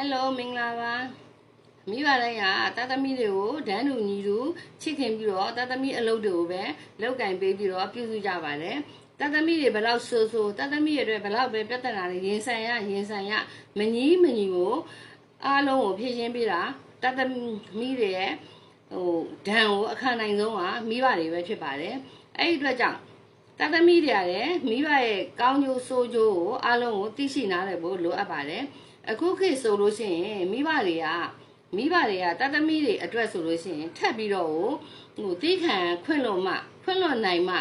ဟယ်လိုမင်္ဂလာပါမိဘတိုင်းကတာသမီတွေကိုဒန်းတူညီတူချစ်ခင်ပြီးတော့တာသမီအလုပ်တွေကိုပဲလောက်ကင်ပေးပြီးတော့ပြုစုကြပါတယ်တာသမီတွေဘယ်လောက်ဆိုးဆိုးတာသမီတွေအတွက်ဘယ်လောက်ပဲပြဿနာတွေရင်ဆိုင်ရရင်ဆိုင်ရမညီမညီကိုအားလုံးကိုဖြည့်ရှင်းပေးတာတာသမီတွေရဲ့ဟိုဒဏ်ကိုအခါနိုင်ဆုံးကမိဘတွေပဲဖြစ်ပါတယ်အဲ့ဒီအတွက်ကြောင့် တာသမီတွေရတယ်မိဘရဲ့ကောင်းကျိုးဆိုးကျိုးကိုအလုံးကိုသိရှိနားလည်ဖို့လိုအပ်ပါတယ်အခုခေတ်ဆိုလို့ရှိရင်မိဘတွေကမိဘတွေကတာသမီတွေအတွက်ဆိုလို့ရှိရင်ထပ်ပြီးတော့ဟိုတိခံခွင့်လွန်မှခွင့်လွန်နိုင်မှ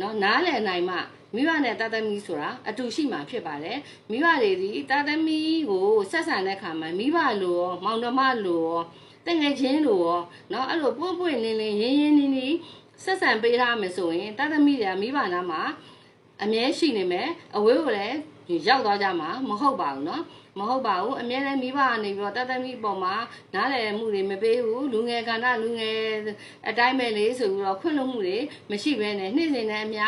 နော်နားလည်နိုင်မှမိဘနဲ့တာသမီဆိုတာအတူရှိမှာဖြစ်ပါတယ်မိဘတွေဒီတာသမီကိုဆက်ဆံတဲ့အခါမှာမိဘလိုရောမောင်နှမလိုရောတငယ်ချင်းလိုရောနော်အဲ့လိုပွန့်ပွန့်လင်းလင်းရင်းရင်းနှီး ဆက်ဆံပေးထားမယ်ဆိုရင်တသမီတွေကမိဘနာမှာအမြဲရှိနေမယ်အဝေးကိုလည်းရောက်သွားကြမှာမဟုတ်ပါဘူးเนาะမဟုတ်ပါဘူးအမြဲတမ်းမိဘကနေပြီးတော့တသမီပေါ်မှာနားလည်မှုတွေမပေးဘူးလူငယ်ကဏ္ဍလူငယ်အတိုင်းပဲလေးဆိုပြီးတော့ခွင့်လွှတ်မှုတွေမရှိဘဲနဲ့နေ့စဉ်နဲ့အမျှ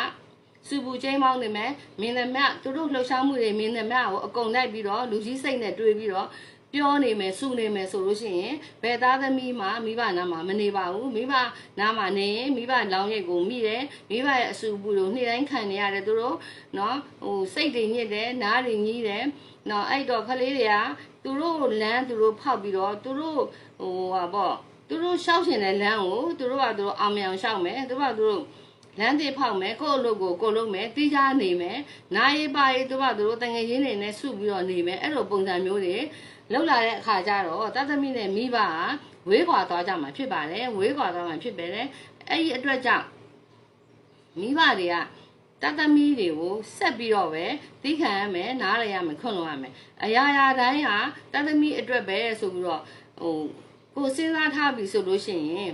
စူပူချင်းမောင်းနေမယ်မင်းသမက်သူတို့လှုပ်ရှားမှုတွေမင်းသမက်ကိုအကုန်လိုက်ပြီးတော့လူကြီးစိတ်နဲ့တွေးပြီးတော့ ပြောနေမယ်စူနေမယ်ဆိုလို့ရှိရင်ဘယ်သားသမီးမှမိဘနားမှာမနေပါဘူးမိဘနားမှာနေရင်မိဘလောင်းရိတ်ကိုမိတယ်မိဘရဲ့အစူပူကိုနေ့တိုင်းခံနေရတယ်သူတို့နော်ဟိုစိတ်တွေညစ်တယ်နားတွေညည်းတယ်နော်အဲ့တော့ကလေးတွေကသူတို့လမ်းသူတို့ဖောက်ပြီးတော့သူတို့ဟိုဟာပေါ့သူတို့ရှောက်ရှင်တဲ့လမ်းကိုသူတို့ကသူတို့အောင်မြင်ရှောက်မယ်သူတို့ကသူတို့ လမ်းသေးဖောက်မယ်ကိုယ့်အလုပ်ကိုကိုယ်လုပ်မယ်တီးခြားနေမယ်နာရေးပါရေးသူကသူတို့တငယ်ချင်းတွေနဲ့စုပြီးတော့နေမယ်အဲ့လိုပုံစံမျိုးတွေလောက်လာတဲ့အခါကျတော့တသမီနဲ့မိဘကဝေးကွာသွားကြမှာဖြစ်ပါတယ်ဝေးကွာသွားမှာဖြစ်ပါတယ်အဲ့ဒီအတွက်ကြောင့်မိဘတွေကတသမီတွေကိုဆက်ပြီးတော့ပဲသိခံရမယ်နားရရမယ်ခွင့်လို့ရမယ်အရာရာတိုင်းဟာတသမီအတွက်ပဲဆိုပြီးတော့ဟိုကိုစဉ်းစားထားပြီဆိုလို့ရှိရင်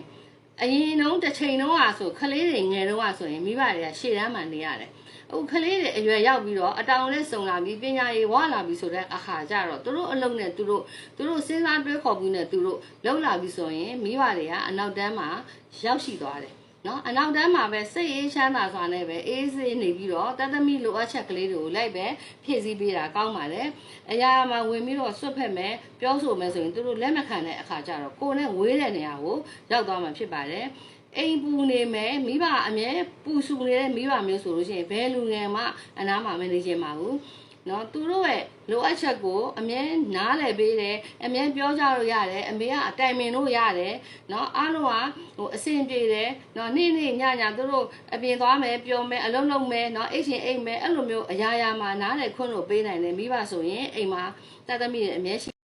အရင်တုန်းတစ်ချိန်တုန်းကဆိုခလေးတွေငယ်တုန်းကဆိုရင်မိဘတွေကရှေ့တန်းမှနေရတယ်အခုခလေးတွေအရွယ်ရောက်ပြီးတော့အတောင်နဲ့စုံလာပြီးပညာရေးဝလာပြီးဆိုတဲ့အခါကျတော့သူတို့အလုံးနဲ့သူတို့သူတို့စဉ်းစားတွေးခေါ်ပြီးနဲ့သူတို့လောက်လာပြီးဆိုရင်မိဘတွေကအနောက်တန်းမှာရောက်ရှိသွားတယ် နော်အနောက်တန်းမှာပဲစိတ်အေးချမ်းသာစွာနဲ့ပဲအေးဆေးနေပြီးတော့တသမီလိုအပ်ချက်ကလေးတွေကိုလိုက်ပဲဖြည့်ဆည်းပေးတာကောင်းပါတယ်။အရာမှာဝင်ပြီးတော့ဆွတ်ဖက်မယ်ပြောဆိုမယ်ဆိုရင်သူတို့လက်မခံတဲ့အခါကျတော့ကိုယ်နဲ့ဝေးတဲ့နေရာကိုရောက်သွားမှာဖြစ်ပါတယ်။အိမ်ပူနေမယ်မိဘအမြဲပူဆူနေတဲ့မိဘမျိုးဆိုလို့ရှိရင်ဘယ်လူငယ်မှအနားမှာမနေချင်ပါဘူး။ နော်သူတို့ရဲ့လိုအပ်ချက်ကိုအမြဲနားလည်ပေးတယ်အမြဲပြောကြလို့ရတယ်အမေကအတိုင်ပင်လို့ရတယ်နော်အားလုံးကဟိုအဆင်ပြေတယ်နော်နေ့နေ့ညညသူတို့အပြင်သွားမယ်ပြောမယ်အလုံးလုံးမယ်နော်အိတ်ရှင်အိတ်မယ်အဲ့လိုမျိုးအရာရာမှာနားလည်ခွင့်လို့ပေးနိုင်တယ်မိဘဆိုရင်အိမ်မှာတတ်သမီးတွေအမြဲရှိ